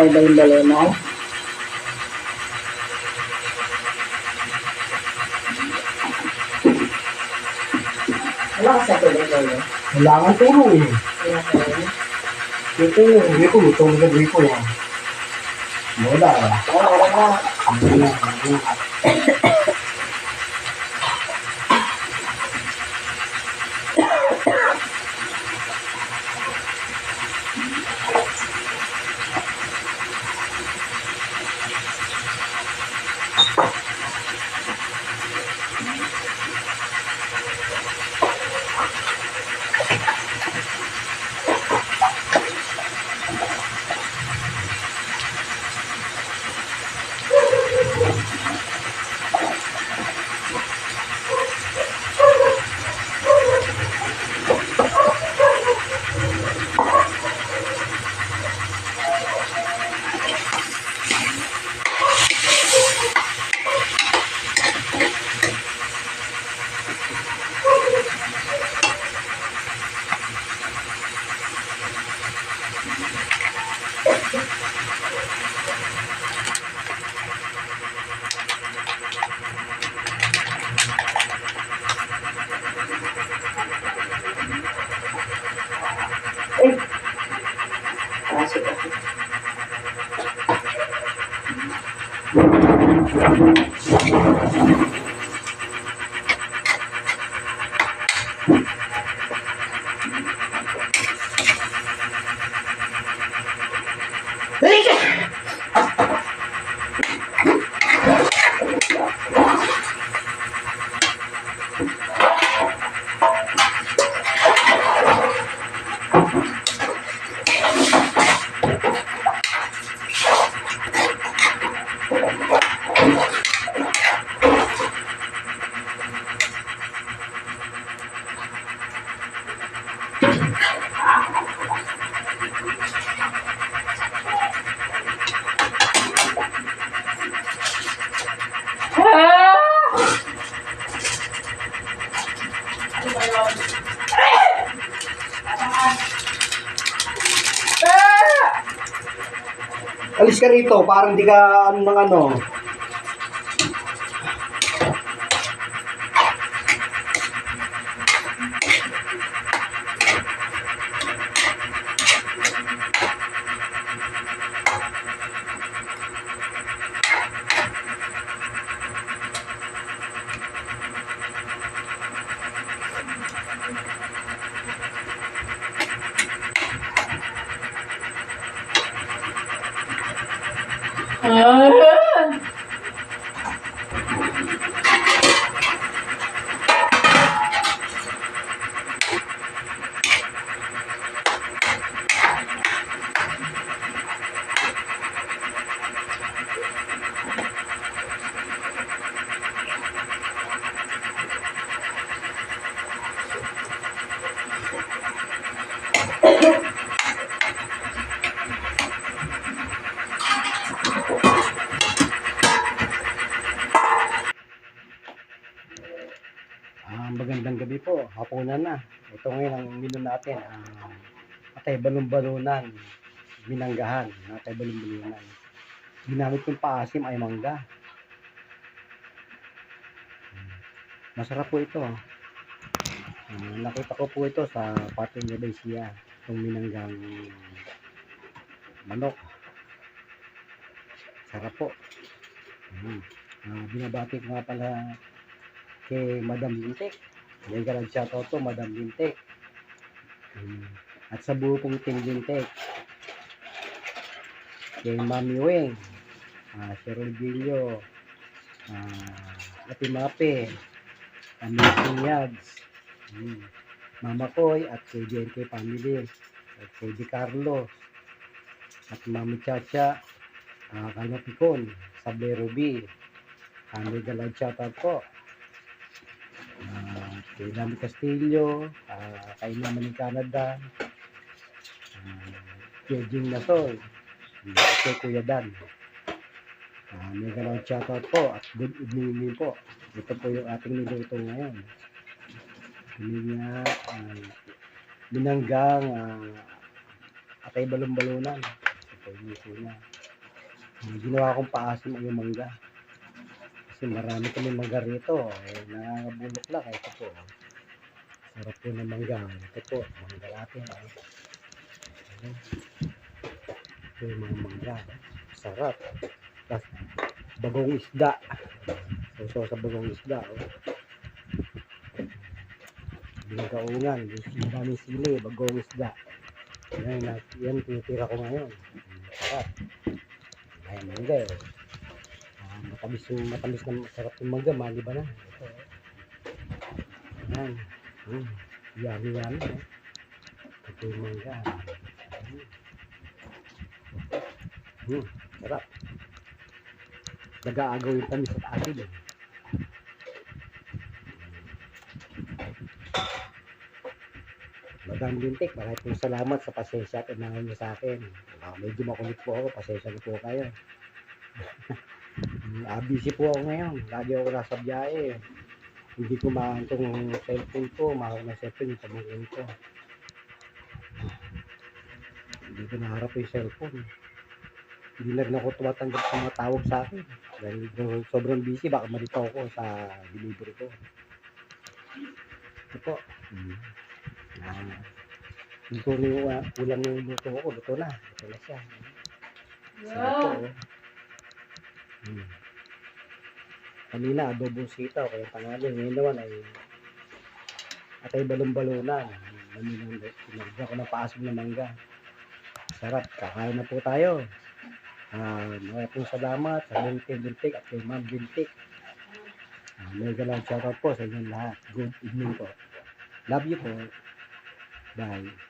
Dahil yung balonay. Wala ka sa tuloy lolo. Wala nga tulong eh. Wala ka rin. Ito yung hindi ko, itong gabi ko yan. Wala. Wala. Wala. Wala. Eh. Ka rito, parang di ka ano ng ano. Hapunan na. Ito ngayon ang menu natin. Ah, atay balon-balunan. Binanggahan. Atay balon-balunan. Ginamit kong paasim ay mangga. Masarap po ito. Ah, nakita ko po ito sa Pato Nevesia. Itong minanggang manok. Sarap po. Ah, binabati ko nga pala kay Madam Lintek. Yan ka nag-shoutout to, Madam Lintek. At sa buo kong team Lintek. Kay Mami Weng. Uh, Cheryl Villo. Uh, Ate Mape. Amazing Yads. Mm. Mama Koy at kay DNK Family. At kay Di Carlos. At Mami Chacha. Uh, Kalma Picon. Sable Ruby. Uh, mega love shoutout po. Ah, kay Dami Castillo, uh, kay Mama ng Canada, uh, kay Jing Nasol, kay Kuya Dan. Uh, may galawang shoutout po at good evening po. Ito po yung ating niluto ngayon. Nga uh, binanggang uh, atay balon-balunan. Ito yung miso niya. Ang ginawa kong paasim ay yung mangga. Kasi marami kami mangga rito. Eh, nangangabulok lang. Ito po. Sarap po ng mangga. Ito po. Mangga natin. Eh. Ito yung mga mangga. Sarap. Tapos, bagong isda. So, sa bagong isda. Oh. Binagaungan. Yung daming sili. Bagong isda. Yan, yan, tinitira ko ngayon. Sarap. Ayan, mangga eh. Matamis yung matamis na masarap yung mangga, mali ba na? Ayan. Mm. Yummy yummy. eh. Ito yung mangga. Mm. Sarap. Nag-aagaw yung tamis at atin eh. Madam Lintik, maraming salamat sa pasensya at unahan niyo sa akin. Ah, medyo makulit po ako, pasensya na po kayo. Ah, busy po ako ngayon. Lagi ako nasa biyahe. Hindi ko maaan tong cellphone ko, mahal na cellphone yung pamangkin ko. Hindi ko naharap yung cellphone. Hindi na rin ako tumatanggap sa mga tawag sa akin. Dahil sobrang busy, baka malitaw ko sa delivery ko. Ito po. Mm. Ah, luto na yung uh, ulam yung luto ko, luto na. Luto na siya. Sarap po. oh. Hmm. Kanina, adobong sitaw, kaya pangalan. Ngayon naman ay atay balon-balunan. Namilang pinagda ko ng paasim na mangga. Sarap, kakain na po tayo. Ah, mga po salamat sa Lintik Lintik at kay Ma'am Lintik. Ah, may galang shoutout po sa inyong lahat. Good evening po. Love you po. Bye.